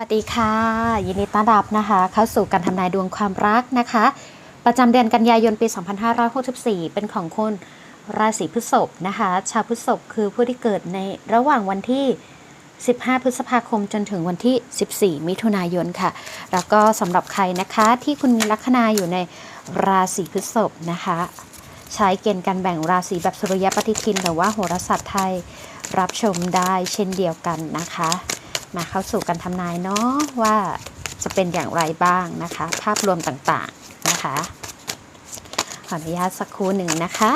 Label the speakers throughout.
Speaker 1: สวัสดีค่ะ ยินดีต้อนรับนะคะ เข้าสู่การทำนายดวงความรักนะคะ ประจำเดือนกันยายนปี 2564 เป็นของคนราศีพฤษภนะคะ ชาวพฤษภคือผู้ที่เกิดในระหว่างวันที่ 15 พฤษภาคมจนถึงวันที่ 14 มิถุนายนค่ะ แล้วก็สำหรับใครนะคะที่คุณมีลัคนาอยู่ในราศีพฤษภนะคะ ใช้เกณฑ์การแบ่งราศีแบบสุริยปฏิทิน หรือว่าโหราศาสตร์ไทยรับชมได้เช่นเดียวกันนะคะ มาเข้าสู่การทำนายเนาะว่าจะเป็นอย่างไรบ้างนะคะ ภาพรวมต่างๆนะคะ ขออนุญาตสักครู่หนึ่งนะคะ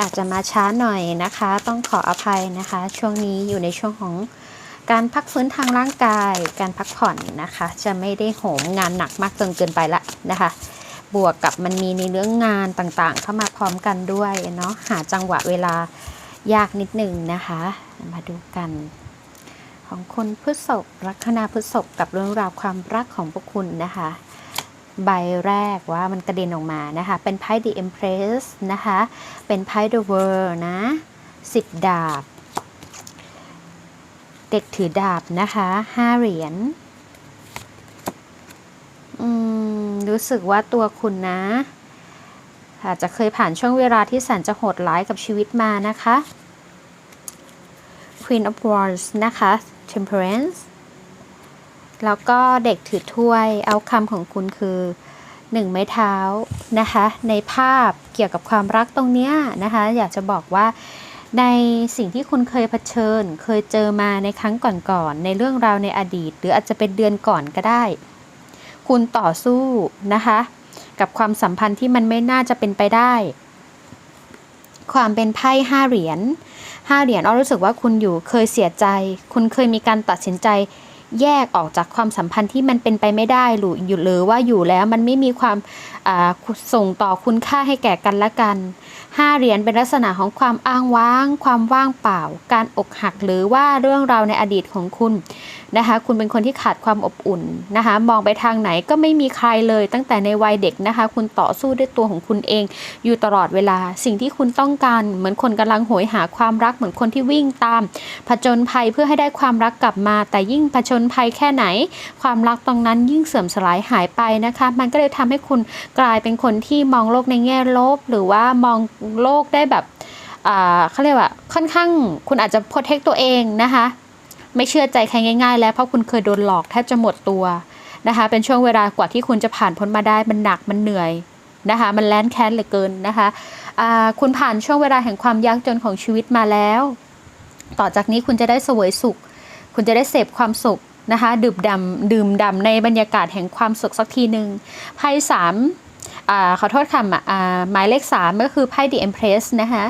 Speaker 1: อาจจะมาช้าหน่อยนะคะ ต้องขออภัยนะคะ ช่วงนี้อยู่ในช่วงของการพักฟื้นทางร่างกาย การพักผ่อนนะคะ จะไม่ได้โหมงานหนักมากจนเกินไปละนะคะ บวกกับมันมีในเรื่องงานต่างๆ เข้ามาพร้อมกันด้วยเนาะหาจังหวะเวลา ยากนิดหนึ่งนะคะ มาดูกัน ของคนพฤษภลัคนาพฤษภกับเรื่องราวความรักของพวกคุณนะคะ ใบแรกว่ามันกระเด็นออกมานะคะ เป็นไพ่ The Empress นะคะ เป็นไพ่ The World นะสิบดาบ เด็กถือดาบนะคะห้าเหรียญรู้สึกว่าตัวคุณนะ อาจจะเคยผ่านช่วงเวลาที่แสนจะโหดร้ายกับชีวิตมานะคะ Queen of Wands นะคะ Temperance แล้วก็เด็กถือถ้วย เอาคำของคุณคือหนึ่งไม้เท้านะคะ ในภาพเกี่ยวกับความรักตรงเนี้ยนะคะ อยากจะบอกว่าในสิ่งที่คุณเคยเผชิญ เคยเจอมาในครั้งก่อนๆในเรื่องราวในอดีต หรืออาจจะเป็นเดือนก่อนก็ได้ คุณต่อสู้นะคะ กับความสัมพันธ์ที่มันไม่น่าจะเป็นไปได้ ความเป็นไพ่ห้าเหรียญห้าเหรียญอ้อรู้สึกว่าคุณอยู่เคยเสียใจ คุณเคยมีการตัดสินใจ แยกออกจากความสัมพันธ์ที่มันเป็นไปไม่ได้หรืออยู่หรือว่าอยู่แล้วมันไม่มีความส่งต่อคุณค่าให้แก่กันและกันห้าเหรียญเป็นลักษณะของความอ้างว้าง ความว่างเปล่า การอกหักหรือว่าเรื่องราวในอดีตของคุณนะคะคุณเป็นคนที่ขาดความอบอุ่นนะคะมองไปทางไหนก็ไม่มีใครเลยตั้งแต่ในวัยเด็กนะคะ คุณต่อสู้ด้วยตัวของคุณเอง อยู่ตลอดเวลาสิ่งที่คุณต้องการเหมือนคนกำลังโหยหาความรักเหมือนคนที่วิ่งตามผจญภัยเพื่อให้ได้ความรักกลับมา แต่ยิ่งผจญภัยแค่ไหน ความรักตรงนั้นยิ่งเสื่อมสลายหายไปนะคะ มันก็เลยทำให้คุณกลายเป็นคนที่มองโลกในแง่ลบ หรือว่ามองโลกได้แบบเขาเรียกว่าค่อนข้างคุณอาจจะโปรเทคตัวเองนะคะ ไม่เชื่อใจใครง่าย ๆ แล้วเพราะคุณเคยโดนหลอกแทบจะหมดตัวนะคะ เป็นช่วงเวลากว่าที่คุณจะผ่านพ้นมาได้มันหนักมันเหนื่อยนะคะ มันแลนแค้นเหลือเกินนะคะคุณผ่านช่วงเวลาแห่งความยากจนของชีวิตมาแล้ว ต่อจากนี้คุณจะได้เสวยสุข คุณจะได้เสพความสุข นะคะดื่มดำดื่มดำในบรรยากาศแห่งความสุขสักทีหนึ่งไพ่สามอขอโทษค่ะหมายเลขสามก็คือไพ่ The Empress นะคะ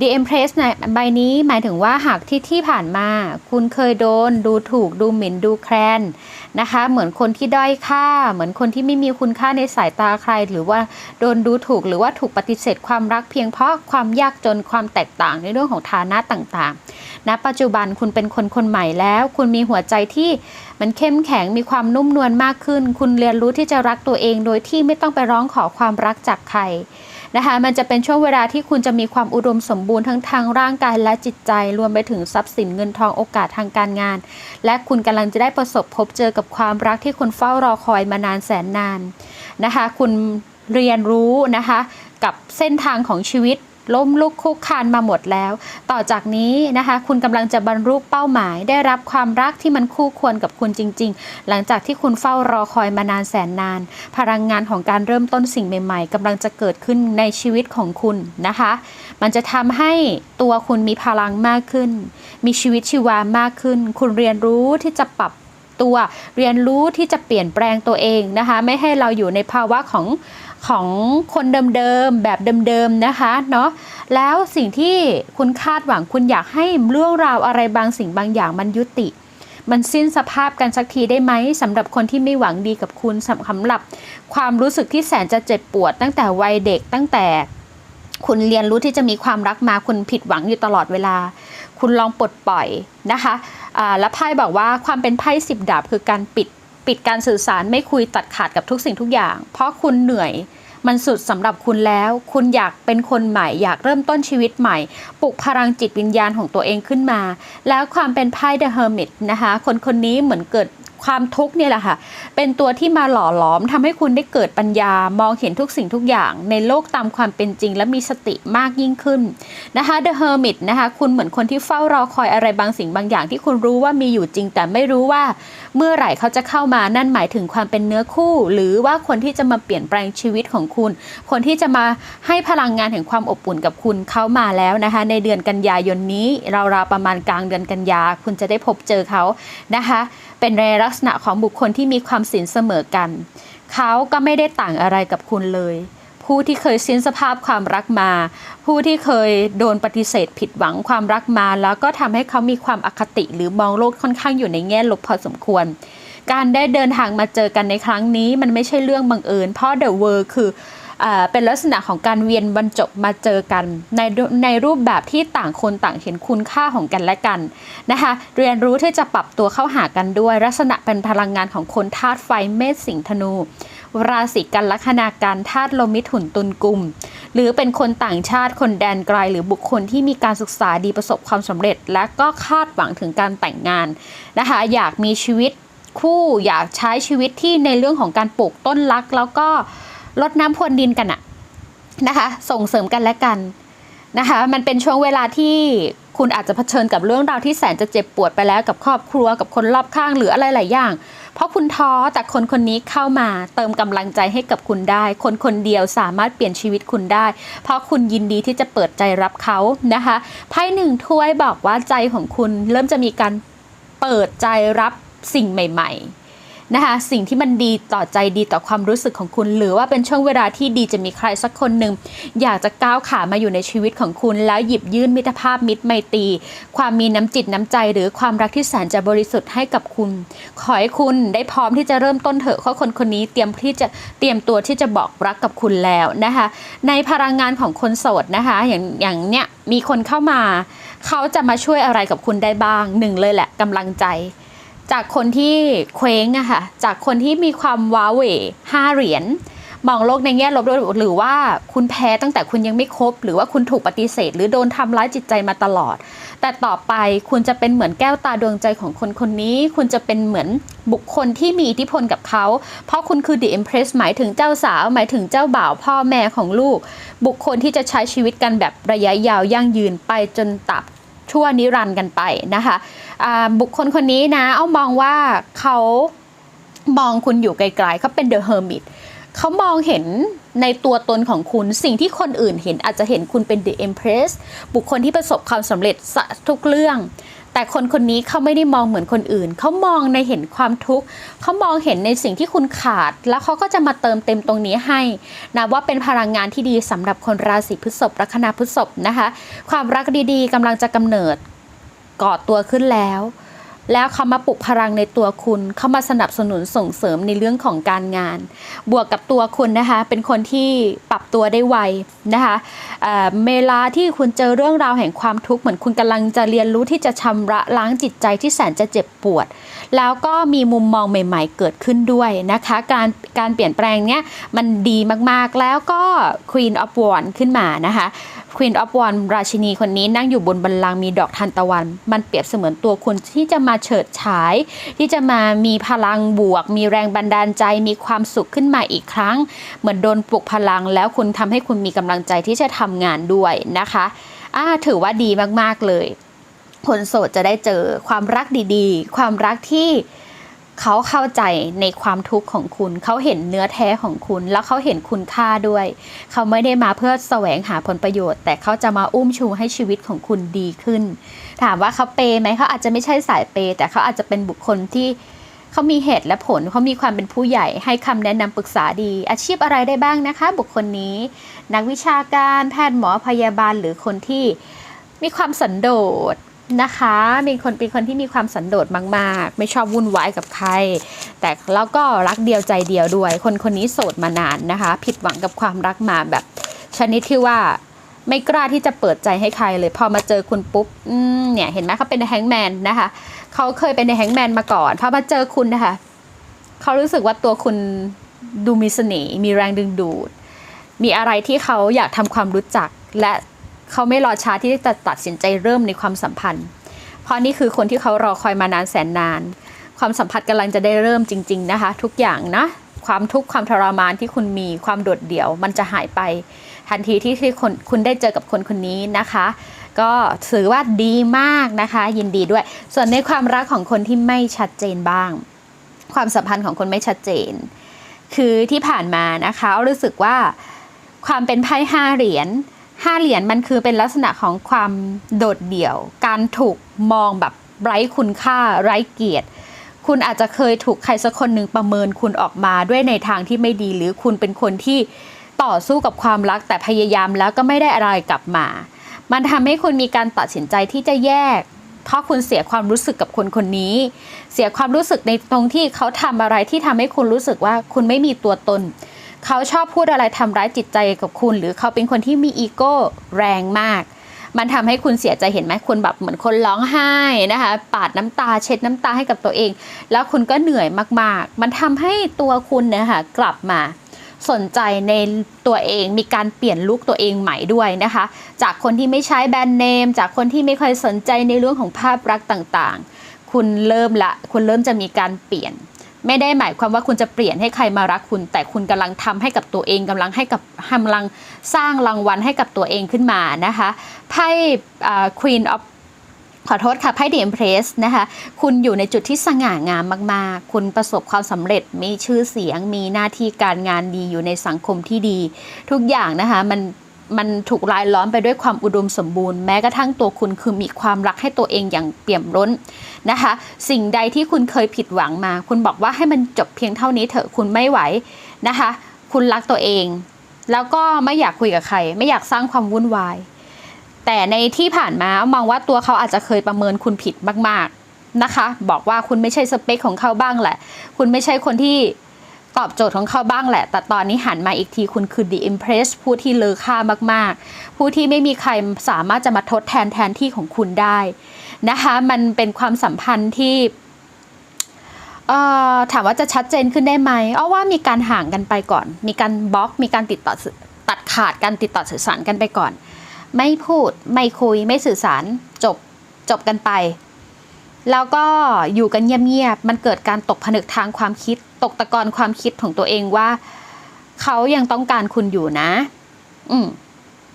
Speaker 1: The Empress ในใบนี้หมายถึงว่าหากที่ที่ผ่านมา คุณเคยโดนดูถูกดูหมิ่นดูแคลน นะคะ เหมือนคนที่ด้อยค่า เหมือนคนที่ไม่มีคุณค่าในสายตาใคร หรือว่าโดนดูถูก หรือว่าถูกปฏิเสธความรักเพียงเพราะความยากจนความแตกต่างในเรื่องของฐานะต่างๆณปัจจุบันคุณเป็นคนคนใหม่แล้ว คุณมีหัวใจที่มันเข้มแข็งมีความนุ่มนวลมากขึ้น คุณเรียนรู้ที่จะรักตัวเองโดยที่ไม่ต้องไปร้องขอความรักจากใคร นะคะ มันจะเป็นช่วงเวลาที่คุณจะมีความอุดมสมบูรณ์ทั้งทางร่างกายและจิตใจ รวมไปถึงทรัพย์สินเงินทองโอกาสทางการงาน และคุณกำลังจะได้ประสบพบเจอกับความรักที่คุณเฝ้ารอคอยมานานแสนนานนะคะ คุณเรียนรู้นะคะ กับเส้นทางของชีวิต ล้มลุกคุกคานมาหมดแล้ว ต่อจากนี้นะคะ คุณกำลังจะบรรลุเป้าหมาย ได้รับความรักที่มันคู่ควรกับคุณจริง ๆ หลังจากที่คุณเฝ้ารอคอยมานานแสนนาน พลังงานของการเริ่มต้นสิ่งใหม่ ๆกำลังจะเกิดขึ้นในชีวิตของคุณนะคะ มันจะทำให้ตัวคุณมีพลังมากขึ้น มีชีวิตชีวามากขึ้น คุณเรียนรู้ที่จะปรับตัวเรียนรู้ที่จะเปลี่ยนแปลงตัวเองนะคะ ไม่ให้เราอยู่ในภาวะของ ของคนเดิมๆแบบเดิมๆนะคะเนาะแล้วสิ่งที่คุณคาดหวังคุณอยากให้เรื่องราวอะไรบางสิ่งบางอย่างมันยุติ มันสิ้นสภาพกันสักทีได้ไหมสำหรับคนที่ไม่หวังดีกับคุณสำหรับความรู้สึกที่แสนจะเจ็บปวด ตั้งแต่วัยเด็กตั้งแต่คุณเรียนรู้ที่จะมีความรักมาคุณผิดหวังอยู่ตลอดเวลา คุณลองปลดปล่อยนะคะอ่าและไพ่บอกว่าความเป็นไพ่สิบดาบคือการปิด ปิดการสื่อสารไม่คุยตัดขาดกับทุกสิ่งทุกอย่าง เพราะคุณเหนื่อยมันสุดสำหรับคุณแล้ว คุณอยากเป็นคนใหม่ อยากเริ่มต้นชีวิตใหม่ ปลุกพลังจิตวิญญาณของตัวเองขึ้นมา แล้วความเป็นไพ่เดอะเฮอร์มิตนะคะ คนคนนี้เหมือนเกิด ความทุกข์เนี่ยแหละค่ะ เป็นตัวที่มาหล่อหลอมทำให้คุณได้เกิดปัญญามองเห็นทุกสิ่งทุกอย่าง ในโลกตามความเป็นจริง และมีสติมากยิ่งขึ้นนะคะ The Hermit นะคะคุณเหมือนคนที่เฝ้ารอคอยอะไรบางสิ่งบางอย่างที่คุณรู้ว่ามีอยู่จริง แต่ไม่รู้ว่าเมื่อไหร่เขาจะเข้ามานั่นหมายถึงความเป็นเนื้อคู่ หรือว่าคนที่จะมาเปลี่ยนแปลงชีวิตของคุณ คนที่จะมาให้พลังงานแห่งความอบอุ่นกับคุณเขามาแล้วนะคะ ในเดือนกันยายนนี้ราวๆประมาณกลางเดือนกันยาคุณจะได้พบเจอเขานะคะเป็นในลักษณะของบุคคลที่มีความสินเสมอกัน เขาก็ไม่ได้ต่างอะไรกับคุณเลย ผู้ที่เคยสิ้นสภาพความรักมา ผู้ที่เคยโดนปฏิเสธผิดหวังความรักมา แล้วก็ทำให้เขามีความอคติหรือมองโลกค่อนข้างอยู่ในแง่ลบพอสมควรการได้เดินทางมาเจอกันในครั้งนี้มันไม่ใช่เรื่องบังเอิญ เพราะ The World คือ เป็นลักษณะของการเวียนบรรจบมาเจอกันในในรูปแบบที่ต่างคนต่างเห็นคุณค่าของกันและกันนะคะเรียนรู้ที่จะปรับตัวเข้าหากันด้วย ลักษณะเป็นพลังงานของคนธาตุไฟเมษสิงห์ธนู ราศีกันลัคนาการธาตุลมิถุนตุลกุม หรือเป็นคนต่างชาติคนแดนไกล หรือบุคคลที่มีการศึกษาดีประสบความสำเร็จ และก็คาดหวังถึงการแต่งงานนะคะอยากมีชีวิตคู่อยากใช้ชีวิตที่ในเรื่องของการปลูกต้นรักแล้วก็ ลดน้ำพรวนดินกันอะนะคะ ส่งเสริมกันและกันนะคะ มันเป็นช่วงเวลาที่คุณอาจจะเผชิญกับเรื่องราวที่แสนจะเจ็บปวดไปแล้วกับครอบครัวกับคนรอบข้างหรืออะไรหลายอย่าง เพราะคุณท้อแต่คนคนนี้เข้ามาเติมกำลังใจให้กับคุณได้ คนคนเดียวสามารถเปลี่ยนชีวิตคุณได้ เพราะคุณยินดีที่จะเปิดใจรับเขานะคะไพ่หนึ่งถ้วยบอกว่าใจของคุณเริ่มจะมีการเปิดใจรับสิ่งใหม่ ๆ นะคะสิ่งที่มันดีต่อใจดีต่อความรู้สึกของคุณ หรือว่าเป็นช่วงเวลาที่ดีจะมีใครสักคนหนึ่งอยากจะก้าวขามาอยู่ในชีวิตของคุณ แล้วหยิบยื่นมิตรภาพมิตรไมตรี ความมีน้ำจิตน้ำใจ หรือความรักที่แสนจะบริสุทธิ์ให้กับคุณ ขอให้คุณได้พร้อมที่จะเริ่มต้นเถอะเพราะคนคนนี้เตรียมที่จะเตรียมตัวที่จะบอกรักกับคุณแล้วนะคะในพลังงานของคนโสดนะคะอย่างอย่างเนี้ยมีคนเข้ามา เขาจะมาช่วยอะไรกับคุณได้บ้างหนึ่งเลยแหละกำลังใจ จากคนที่เคว้งอะค่ะ จากคนที่มีความว้าเหวห้าเหรียญมองโลกในแง่ลบด้วยหรือว่าคุณแพ้ตั้งแต่คุณยังไม่ครบ หรือว่าคุณถูกปฏิเสธ หรือโดนทำร้ายจิตใจมาตลอด แต่ต่อไปคุณจะเป็นเหมือนแก้วตาดวงใจของคนคนนี้ คุณจะเป็นเหมือนบุคคลที่มีอิทธิพลกับเขา เพราะคุณคือ The Empress หมายถึงเจ้าสาว หมายถึงเจ้าบ่าวพ่อแม่ของลูก บุคคลที่จะใช้ชีวิตกันแบบระยะยาวยั่งยืนไปจนตับชั่วนิรันดร์กันไปนะคะ บุคคลคนนี้นะ เอามองว่าเขามองคุณอยู่ไกลๆเขาเป็น The Hermit เขามองเห็นในตัวตนของคุณสิ่งที่คนอื่นเห็นอาจจะเห็นคุณเป็น The Empress บุคคลที่ประสบความสำเร็จทุกเรื่องแต่คนคนนี้เขาไม่ได้มองเหมือนคนอื่น เขามองในเห็นความทุกข์ เขามองเห็นในสิ่งที่คุณขาด แล้วเขาก็จะมาเติมเต็มตรงนี้ให้นะว่าเป็นพลังงานที่ดีสำหรับคนราศีพฤษภลัคนาพฤษภนะคะ ความรักดีๆกำลังจะกำเนิด ก่อตัวขึ้นแล้ว แล้วเขามาปลุกพลังในตัวคุณเขามาสนับสนุนส่งเสริมในเรื่องของการงาน บวกกับตัวคุณนะคะ เป็นคนที่ปรับตัวได้ไวนะคะเเวลาที่คุณเจอเรื่องราวแห่งความทุกข์เหมือนคุณกำลังจะเรียนรู้ที่จะชำระล้างจิตใจที่แสนจะเจ็บปวด แล้วก็มีมุมมองใหม่ ๆ เกิดขึ้นด้วยนะคะ การการเปลี่ยนแปลงเนี้ยมันดีมากๆแล้วก็ Queen of Wands ขึ้นมานะคะ Queen of w a n d ราชินีคนนี้นั่งอยู่บนบัลลังก์มีดอกทานตะวัน มันเปรียบเสมือนตัวคุณที่จะมาเฉิดฉาย ที่จะมามีพลังบวก มีแรงบันดาลใจมีความสุขขึ้นมาอีกครั้ง เหมือนโดนปลุกพลังแล้วคุณทำให้คุณมีกำลังใจที่จะทำงานด้วยนะคะอ่าถือว่าดีมากๆเลย คนโสดจะได้เจอความรักดีๆ ความรักที่เขาเข้าใจในความทุกข์ของคุณ เขาเห็นเนื้อแท้ของคุณ แล้วเขาเห็นคุณค่าด้วย เขาไม่ได้มาเพื่อแสวงหาผลประโยชน์ แต่เขาจะมาอุ้มชูให้ชีวิตของคุณดีขึ้น ถามว่าเขาเปย์ไหมเขาอาจจะไม่ใช่สายเปย์แต่เขาอาจจะเป็นบุคคลที่เขามีเหตุและผลเขามีความเป็นผู้ใหญ่ให้คำแนะนำปรึกษาดี อาชีพอะไรได้บ้างนะคะ บุคคลนี้ นักวิชาการแพทย์หมอพยาบาลหรือคนที่มีความสันโดษนะคะเป็นคนเป็นคนที่มีความสันโดษมากๆ ไม่ชอบวุ่นวายกับใคร แต่แล้วก็รักเดียวใจเดียวด้วย คนคนนี้โสดมานานนะคะ ผิดหวังกับความรักมาแบบชนิดที่ว่า ไม่กล้าที่จะเปิดใจให้ใครเลยพอมาเจอคุณปุ๊บเนี่ยเห็นไหมเขาเป็นแฮงแมนนะคะเขาเคยเป็นในแฮงแมนมาก่อนพอมาเจอคุณนะคะเขารู้สึกว่าตัวคุณดูมีเสน่ห์มีแรงดึงดูด มีอะไรที่เขาอยากทำความรู้จัก และเขาไม่รอช้าที่จะตัดสินใจเริ่มในความสัมพันธ์ เพราะนี่คือคนที่เขารอคอยมานานแสนนาน ความสัมพันธ์กำลังจะได้เริ่มจริง ๆนะคะ ทุกอย่างนะความทุกข์ความทรมานที่คุณมีความโดดเดี่ยว มันจะหายไป ทันทีที่ที่คนคุณได้เจอกับคนคนนี้นะคะ ก็ถือว่าดีมากนะคะ ยินดีด้วย ส่วนในความรักของคนที่ไม่ชัดเจนบ้าง ความสัมพันธ์ของคนไม่ชัดเจน คือที่ผ่านมานะคะรู้สึกว่าความเป็นไพ่ห้าเหรียญห้าเหรียญมันคือเป็นลักษณะของความโดดเดี่ยว การถูกมองแบบไร้คุณค่าไร้เกียรติ คุณอาจจะเคยถูกใครสักคนหนึ่งประเมินคุณออกมาด้วยในทางที่ไม่ดี หรือคุณเป็นคนที่ ต่อสู้กับความรักแต่พยายามแล้วก็ไม่ได้อะไรกลับมา มันทำให้คุณมีการตัดสินใจที่จะแยก เพราะคุณเสียความรู้สึกกับคนคนนี้ เสียความรู้สึกในตรงที่เขาทำอะไรที่ทำให้คุณรู้สึกว่าคุณไม่มีตัวตน เขาชอบพูดอะไรทำร้ายจิตใจกับคุณ หรือเขาเป็นคนที่มีอีโก้แรงมากมันทำให้คุณเสียใจเห็นไหมคุณแบบเหมือนคนร้องไห้นะคะ ปาดน้ำตาเช็ดน้ำตาให้กับตัวเอง แล้วคุณก็เหนื่อยมากๆ มันทำให้ตัวคุณเนะคะกลับมา สนใจในตัวเองมีการเปลี่ยนลุคตัวเองใหม่ด้วยนะคะ จากคนที่ไม่ใช้แบรนด์เนม จากคนที่ไม่ค่อยสนใจในเรื่องของภาพลักษณ์ต่างๆ คุณเริ่มละ คุณเริ่มจะมีการเปลี่ยน ไม่ได้หมายความว่าคุณจะเปลี่ยนให้ใครมารักคุณ แต่คุณกำลังทำให้กับตัวเองกำลังให้กับกำลังสร้างรางวัลให้กับตัวเองขึ้นมานะคะไพ่ Queen of ขอโทษค่ะไพ่ The Empress นะคะ คุณอยู่ในจุดที่สง่างามมาก ๆ คุณประสบความสำเร็จมีชื่อเสียง มีหน้าที่การงานดีอยู่ในสังคมที่ดี ทุกอย่างนะคะมันมันถูกรายล้อมไปด้วยความอุดมสมบูรณ์แม้กระทั่งตัวคุณคือมีความรักให้ตัวเองอย่างเปี่ยมล้นนะคะ สิ่งใดที่คุณเคยผิดหวังมา คุณบอกว่าให้มันจบเพียงเท่านี้เถอะคุณไม่ไหวนะคะ คุณรักตัวเอง แล้วก็ไม่อยากคุยกับใคร ไม่อยากสร้างความวุ่นวาย แต่ในที่ผ่านมามองว่าตัวเขาอาจจะเคยประเมินคุณผิดมาก ๆนะคะ บอกว่าคุณไม่ใช่สเปคของเขาบ้างแหละ คุณไม่ใช่คนที่ตอบโจทย์ของเขาบ้างแหละ แต่ตอนนี้หันมาอีกทีคุณคือ the impress ผู้ที่เลอค่ามากๆ ผู้ที่ไม่มีใครสามารถจะมาทดแทนแทนที่ของคุณได้นะคะ มันเป็นความสัมพันธ์ที่ถามว่าจะชัดเจนขึ้นได้ไหมอ้อว่ามีการห่างกันไปก่อน มีการบล็อก มีการติดต่อตัดขาดการติดต่อสื่อสารกันไปก่อน ไม่พูด ไม่คุย ไม่สื่อสาร จบ จบกันไป แล้วก็อยู่กันเงียบๆ มันเกิดการตกผนึกทางความคิด ตกตะกอนความคิดของตัวเองว่า เขายังต้องการคุณอยู่นะ อืม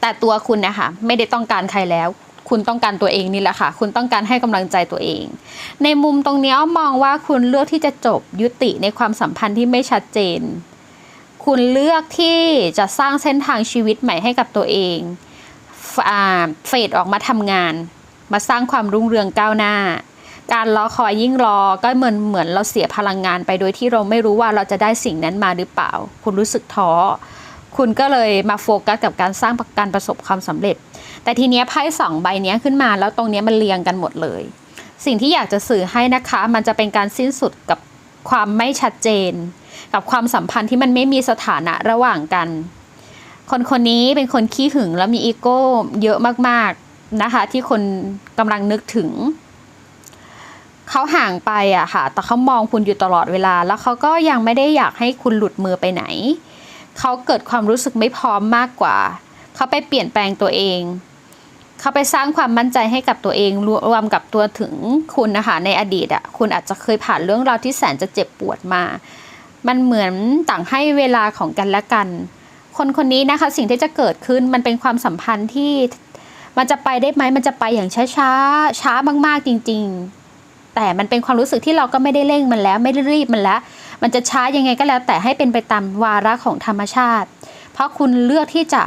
Speaker 1: แต่ตัวคุณนะคะไม่ได้ต้องการใครแล้ว คุณต้องการตัวเองนี่แหละค่ะ คุณต้องการให้กำลังใจตัวเอง ในมุมตรงนี้มองว่าคุณเลือกที่จะจบยุติในความสัมพันธ์ที่ไม่ชัดเจน คุณเลือกที่จะสร้างเส้นทางชีวิตใหม่ให้กับตัวเอง เฟดออกมาทำงาน มาสร้างความรุ่งเรืองก้าวหน้า การรอคอยยิ่งรอก็เหมือนเหมือนเราเสียพลังงานไปโดยที่เราไม่รู้ว่าเราจะได้สิ่งนั้นมาหรือเปล่า คุณรู้สึกท้อคุณก็เลยมาโฟกัสกับการสร้างการประสบความสำเร็จ แต่ทีเนี้ยไพ่สองใบนี้ขึ้นมาแล้วตรงนี้มันเรียงกันหมดเลย สิ่งที่อยากจะสื่อให้นะคะ มันจะเป็นการสิ้นสุดกับความไม่ชัดเจน กับความสัมพันธ์ที่มันไม่มีสถานะระหว่างกัน คนคนนี้เป็นคนขี้หึงแล้วมีอีโก้เยอะมากๆนะคะ ที่คนกำลังนึกถึง เขาห่างไปอะค่ะ แต่เขามองคุณอยู่ตลอดเวลา แล้วเขาก็ยังไม่ได้อยากให้คุณหลุดมือไปไหน เขาเกิดความรู้สึกไม่พร้อมมากกว่า เขาไปเปลี่ยนแปลงตัวเอง เขาไปสร้างความมั่นใจให้กับตัวเองรวมกับตัวถึงคุณนะคะในอดีตอะคุณอาจจะเคยผ่านเรื่องราวที่แสนจะเจ็บปวดมา มันเหมือนต่างให้เวลาของกันและกัน คนคนนี้นะคะสิ่งที่จะเกิดขึ้นมันเป็นความสัมพันธ์ที่มันจะไปได้ไหมมันจะไปอย่างช้าช้าช้ามากๆจริง ๆ แต่มันเป็นความรู้สึกที่เราก็ไม่ได้เร่งมันแล้ว ไม่ได้รีบมันแล้ว มันจะช้ายังไงก็แล้วแต่ให้เป็นไปตามวาระของธรรมชาติ เพราะคุณเลือกที่จะ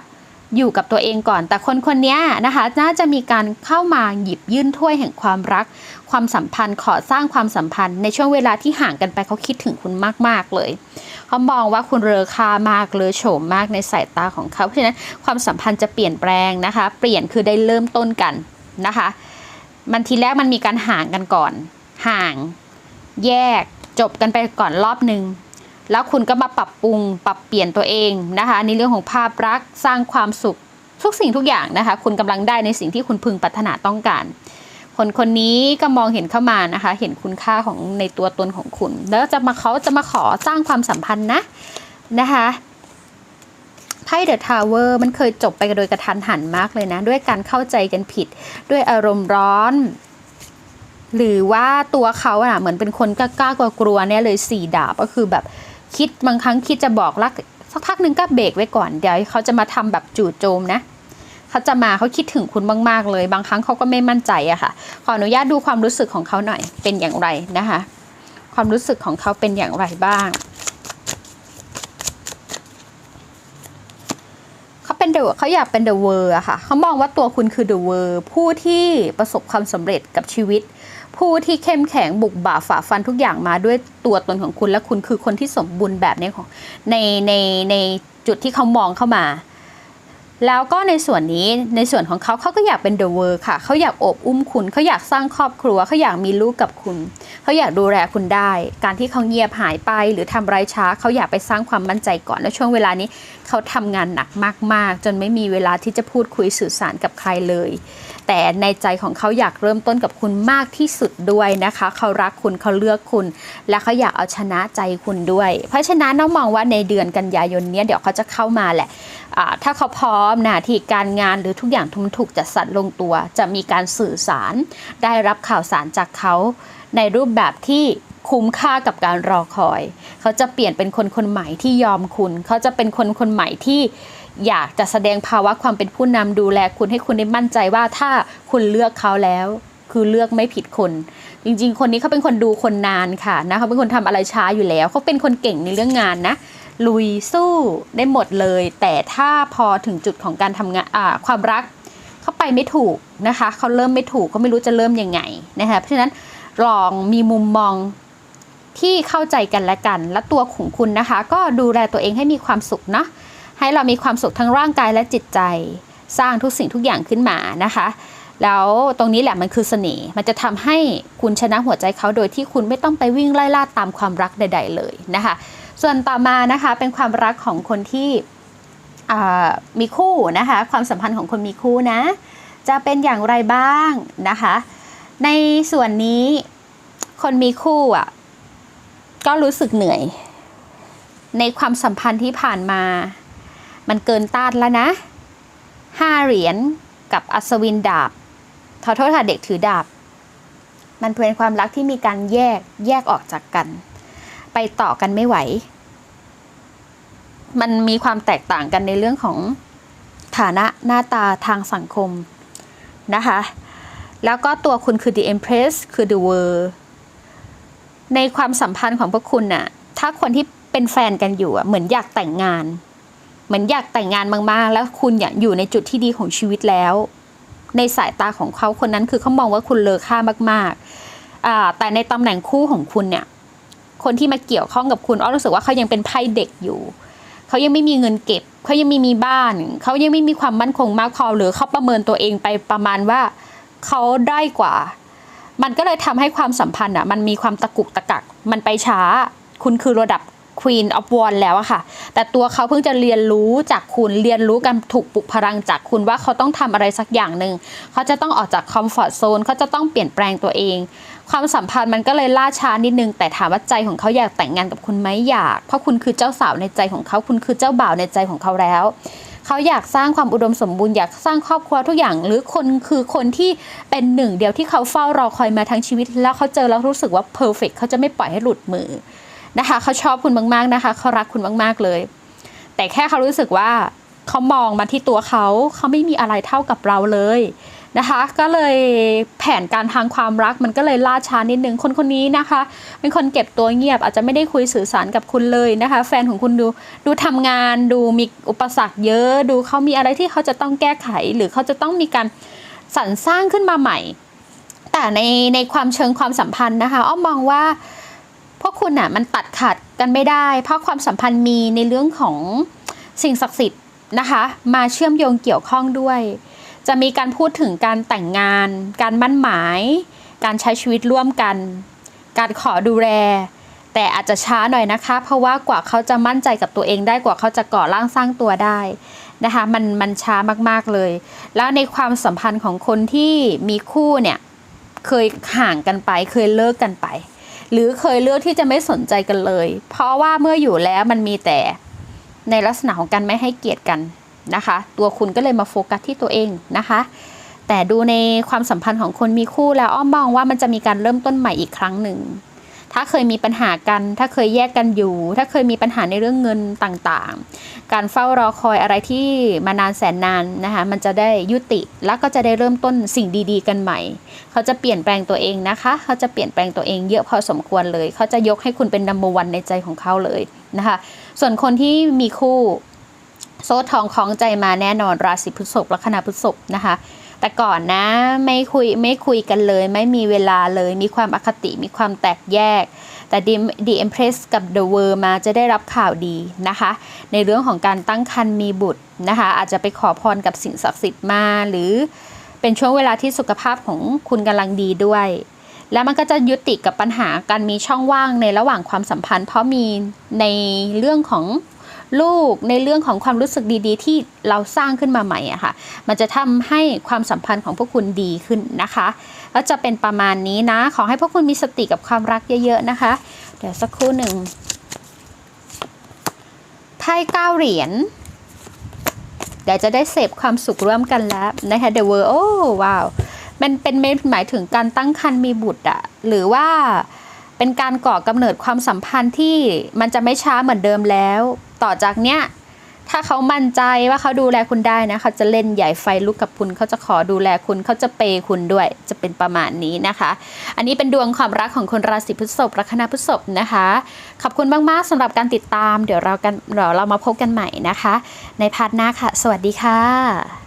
Speaker 1: อยู่กับตัวเองก่อน แต่คนคนนี้นะคะน่าจะมีการเข้ามาหยิบยื่นถ้วยแห่งความรัก ความสัมพันธ์ขอสร้างความสัมพันธ์ ในช่วงเวลาที่ห่างกันไปเขาคิดถึงคุณมาก ๆ เลยเขามองว่าคุณเลอค่ามากเลอโฉมมากในสายตาของเขาเพราะฉะนั้นความสัมพันธ์จะเปลี่ยนแปลงนะคะ เปลี่ยนคือได้เริ่มต้นกันนะคะ มันทีแรกมันมีการห่างกันก่อน ห่าง แยกจบกันไปก่อนรอบหนึ่ง แล้วคุณก็มาปรับปรุงปรับเปลี่ยนตัวเองนะคะในเรื่องของภาพรักสร้างความสุขทุกสิ่งทุกอย่างนะคะ คุณกำลังได้ในสิ่งที่คุณพึงปรารถนาต้องการ คนคนนี้ก็มองเห็นเข้ามานะคะ เห็นคุณค่าของในตัวตนของคุณ แล้วจะมาเขาจะมาขอสร้างความสัมพันธ์นะนะคะไพ่เดอะทาวเวอร์มันเคยจบไปโดยกระทันหันมากเลยนะ ด้วยการเข้าใจกันผิด ด้วยอารมณ์ร้อน หรือว่าตัวเขาอะเหมือนเป็นคนกล้ากลัวๆเนี่ยเลยสี่ดาบก็คือแบบ คิดบางครั้งคิดจะบอกรักสักพักหนึ่งก็เบรกไว้ก่อนเดี๋ยวเขาจะมาทำแบบจู่โจมนะเขาจะมาเขาคิดถึงคุณมากๆเลย บางครั้งเขาก็ไม่มั่นใจอะค่ะ ขออนุญาตดูความรู้สึกของเขาหน่อยเป็นอย่างไรนะคะ ความรู้สึกของเขาเป็นอย่างไรบ้างเขาเป็นเดอะเขาอยากเป็นเดอะเวอร์อะค่ะเขามองว่าตัวคุณคือเดอะเวอร์ผู้ที่ประสบความสำเร็จกับชีวิต ผู้ที่เข้มแข็งบุกบ่าฝ่าฟันทุกอย่างมาด้วยตัวตนของคุณและคุณคือคนที่สมบูรณ์แบบในของในในในจุดที่เขามองเข้ามา แล้วก็ในส่วนนี้ในส่วนของเขาเขาก็อยากเป็นเดอะเวอร์ค่ะ เขาอยากอบอุ้มคุณเขาอยากสร้างครอบครัวเขาอยากมีลูกกับคุณ เขาอยากดูแลคุณได้ การที่เขาเงียบหายไปหรือทำไรช้าเขาอยากไปสร้างความมั่นใจก่อน และช่วงเวลานี้เขาทำงานหนักมากๆ จนไม่มีเวลาที่จะพูดคุยสื่อสารกับใครเลย แต่ในใจของเขาอยากเริ่มต้นกับคุณมากที่สุดด้วยนะคะ เขารักคุณเขาเลือกคุณ และเขาอยากเอาชนะใจคุณด้วย เพราะฉะนั้นน้องมองว่าในเดือนกันยายนเนี้ยเดี๋ยวเขาจะเข้ามาแหละถ้าเขาพร้อมหน้าที่การงานหรือทุกอย่างทุกถูกจัดสรรลงตัว จะมีการสื่อสาร ได้รับข่าวสารจากเขา ในรูปแบบที่คุ้มค่ากับการรอคอย เขาจะเปลี่ยนเป็นคนคนใหม่ที่ยอมคุณ เขาจะเป็นคนคนใหม่ที่ อยากจะแสดงภาวะความเป็นผู้นำดูแลคุณให้คุณได้มั่นใจว่าถ้าคุณเลือกเขาแล้ว คือเลือกไม่ผิดคน จริง ๆ คนนี้เขาเป็นคนดูคนนานค่ะนะเขาเป็นคนทำอะไรช้าอยู่แล้วเขาเป็นคนเก่งในเรื่องงานนะลุยสู้ได้หมดเลย แต่ถ้าพอถึงจุดของการทำงานความรักเขาไปไม่ถูกนะคะเขาเริ่มไม่ถูกก็ไม่รู้จะเริ่มยังไงนะคะเพราะฉะนั้นลองมีมุมมองที่เข้าใจกันและกัน และตัวของคุณนะคะ ก็ดูแลตัวเองให้มีความสุขเนาะ ให้เรามีความสุขทั้งร่างกายและจิตใจ สร้างทุกสิ่งทุกอย่างขึ้นมานะคะ แล้วตรงนี้แหละมันคือเสน่ห์มันจะทำให้คุณชนะหัวใจเขาโดยที่คุณไม่ต้องไปวิ่งไล่ล่าตามความรักใด ๆ เลยนะคะ ส่วนต่อมานะคะเป็นความรักของคนที่มีคู่นะคะ ความสัมพันธ์ของคนมีคู่นะ จะเป็นอย่างไรบ้างนะคะ ในส่วนนี้คนมีคู่อะก็รู้สึกเหนื่อย ในความสัมพันธ์ที่ผ่านมา มันเกินต้านแล้วนะห้าเหรียญกับอัศวินดาบขอโทษค่ะเด็กถือดาบ มันเป็นความรักที่มีการแยกแยกออกจากกัน ไปต่อกันไม่ไหว มันมีความแตกต่างกันในเรื่องของฐานะหน้าตาทางสังคมนะคะ แล้วก็ตัวคุณคือ the empress คือ the world ในความสัมพันธ์ของพวกคุณน่ะ ถ้าคนที่เป็นแฟนกันอยู่อะ เหมือนอยากแต่งงาน เหมือนอยากแต่งงานมากๆ แล้วคุณอยากอยู่ในจุดที่ดีของชีวิตแล้ว ในสายตาของเขาคนนั้นคือเขามองว่าคุณเลอค่ามากๆ แต่ในตำแหน่งคู่ของคุณเนี่ย คนที่มาเกี่ยวข้องกับคุณอ้อรู้สึกว่าเขายังเป็นไพ่เด็กอยู่ เขายังไม่มีเงินเก็บ เขายังไม่มีบ้าน เขายังไม่มีความมั่นคงมากพอหรือเขาประเมินตัวเองไปประมาณว่าเขาได้กว่า มันก็เลยทำให้ความสัมพันธ์อะมันมีความตะกุกตะกัก มันไปช้า คุณคือระดับ Queen of w a n แล้วอะค่ะ แต่ตัวเขาเพิ่งจะเรียนรู้จากคุณเรียนรู้การถูกปลุกพลังจากคุณว่าเขาต้องทำอะไรสักอย่างหนึ่งเขาจะต้องออกจากคอมฟอร์ z โซนเขาจะต้องเปลี่ยนแปลงตัวเอง ความสัมพันธ์มันก็เลยล่าช้านิดนึง แต่ถามว่าใจของเขาอยากแต่งงานกับคุณไหมอยาก เพราะคุณคือเจ้าสาวในใจของเขาคุณคือเจ้าบ่าวในใจของเขาแล้วเขาอยากสร้างความอุดมสมบูรณ์อยากสร้างครอบครัวทุกอย่าง หรือคนคือคนที่เป็นหนึ่ง เดียวที่เขาเฝ้ารอคอยมาทั้งชีวิต แล้วเขาเจอแล้วรู้สึกว่าเพอร์เฟกเขาจะไม่ปล่อยให้หลุดมือ นะคะเขาชอบคุณมากๆนะคะเขารักคุณมากๆเลย แต่แค่เขารู้สึกว่าเขามองมาที่ตัวเขาเขาไม่มีอะไรเท่ากับเราเลยนะคะ ก็เลยแผนการทางความรักมันก็เลยล่าช้านิดนึงคนคนนี้นะคะ เป็นคนเก็บตัวเงียบอาจจะไม่ได้คุยสื่อสารกับคุณเลยนะคะ แฟนของคุณดูดูทำงานดูมีอุปสรรคเยอะ ดูเขามีอะไรที่เขาจะต้องแก้ไข หรือเขาจะต้องมีการสรรสร้างขึ้นมาใหม่ แต่ในในความเชิงความสัมพันธ์นะคะอ้อมมองว่า พวกคุณอะมันตัดขาดกันไม่ได้ เพราะความสัมพันธ์มีในเรื่องของสิ่งศักดิ์สิทธิ์นะคะ มาเชื่อมโยงเกี่ยวข้องด้วย จะมีการพูดถึงการแต่งงาน การมั่นหมาย การใช้ชีวิตร่วมกัน การขอดูแล แต่อาจจะช้าหน่อยนะคะ เพราะว่ากว่าเขาจะมั่นใจกับตัวเองได้กว่าเขาจะก่อร่างสร้างตัวได้นะคะมันมันช้ามากๆเลย แล้วในความสัมพันธ์ของคนที่มีคู่เนี่ยเคยห่างกันไปเคยเลิกกันไป หรือเคยเลือกที่จะไม่สนใจกันเลย เพราะว่าเมื่ออยู่แล้วมันมีแต่ในลักษณะของการไม่ให้เกียรติกันนะคะ ตัวคุณก็เลยมาโฟกัสที่ตัวเองนะคะ แต่ดูในความสัมพันธ์ของคนมีคู่แล้วอ้อมมองว่ามันจะมีการเริ่มต้นใหม่อีกครั้งหนึ่ง ถ้าเคยมีปัญหากัน ถ้าเคยแยกกันอยู่ ถ้าเคยมีปัญหาในเรื่องเงินต่างๆ การเฝ้ารอคอยอะไรที่มานานแสนนานนะคะ มันจะได้ยุติ แล้วก็จะได้เริ่มต้นสิ่งดีๆ กันใหม่ เขาจะเปลี่ยนแปลงตัวเองนะคะ เขาจะเปลี่ยนแปลงตัวเองเยอะพอสมควรเลย เขาจะยกให้คุณเป็นนัมเบวันในใจของเขาเลยนะคะ ส่วนคนที่มีคู่โซ่ทองคล้องใจมาแน่นอนราศีพฤษภลัคนาพฤษภนะคะ แต่ก่อนนะไม่คุยไม่คุยกันเลย ไม่มีเวลาเลยมีความอคติมีความแตกแยก แต่ดีดีเอ็มเพรสกับเดอะเวอร์มาจะได้รับข่าวดีนะคะ ในเรื่องของการตั้งครรภ์มีบุตรนะคะ อาจจะไปขอพรกับสิ่งศักดิ์สิทธิ์มาหรือเป็นช่วงเวลาที่สุขภาพของคุณกำลังดีด้วยแล้วมันก็จะยุติกับปัญหาการมีช่องว่างในระหว่างความสัมพันธ์ เพราะมีในเรื่องของ ลูกในเรื่องของความรู้สึกดีๆ ที่เราสร้างขึ้นมาใหม่อะค่ะ มันจะทำให้ความสัมพันธ์ของพวกคุณดีขึ้นนะคะแล้วจะเป็นประมาณนี้นะ ขอให้พวกคุณมีสติกับความรักเยอะ ๆ นะคะ เดี๋ยวสักครู่หนึ่งไพ่เก้าเหรียญเดี๋ยวจะได้เสพความสุขร่วมกันแล้วนะคะ The World โอ้ว้าวมันเป็นหมายถึงการตั้งครรภ์มีบุตรอะหรือว่าเป็นการก่อกำเนิดความสัมพันธ์ที่มันจะไม่ช้าเหมือนเดิมแล้ว ต่อจากเนี้ยถ้าเขามั่นใจว่าเขาดูแลคุณได้นะเขาจะเล่นใหญ่ไฟลุกกับคุณเขาจะขอดูแลคุณเขาจะเปย์คุณด้วยจะเป็นประมาณนี้นะคะ อันนี้เป็นดวงความรักของคนราศีพฤษภลัคนาพฤษภนะคะ ขอบคุณมากๆสำหรับการติดตาม เดี๋ยวเรากันเดี๋ยวเรามาพบกันใหม่นะคะ ในพาร์ทหน้าค่ะ สวัสดีค่ะ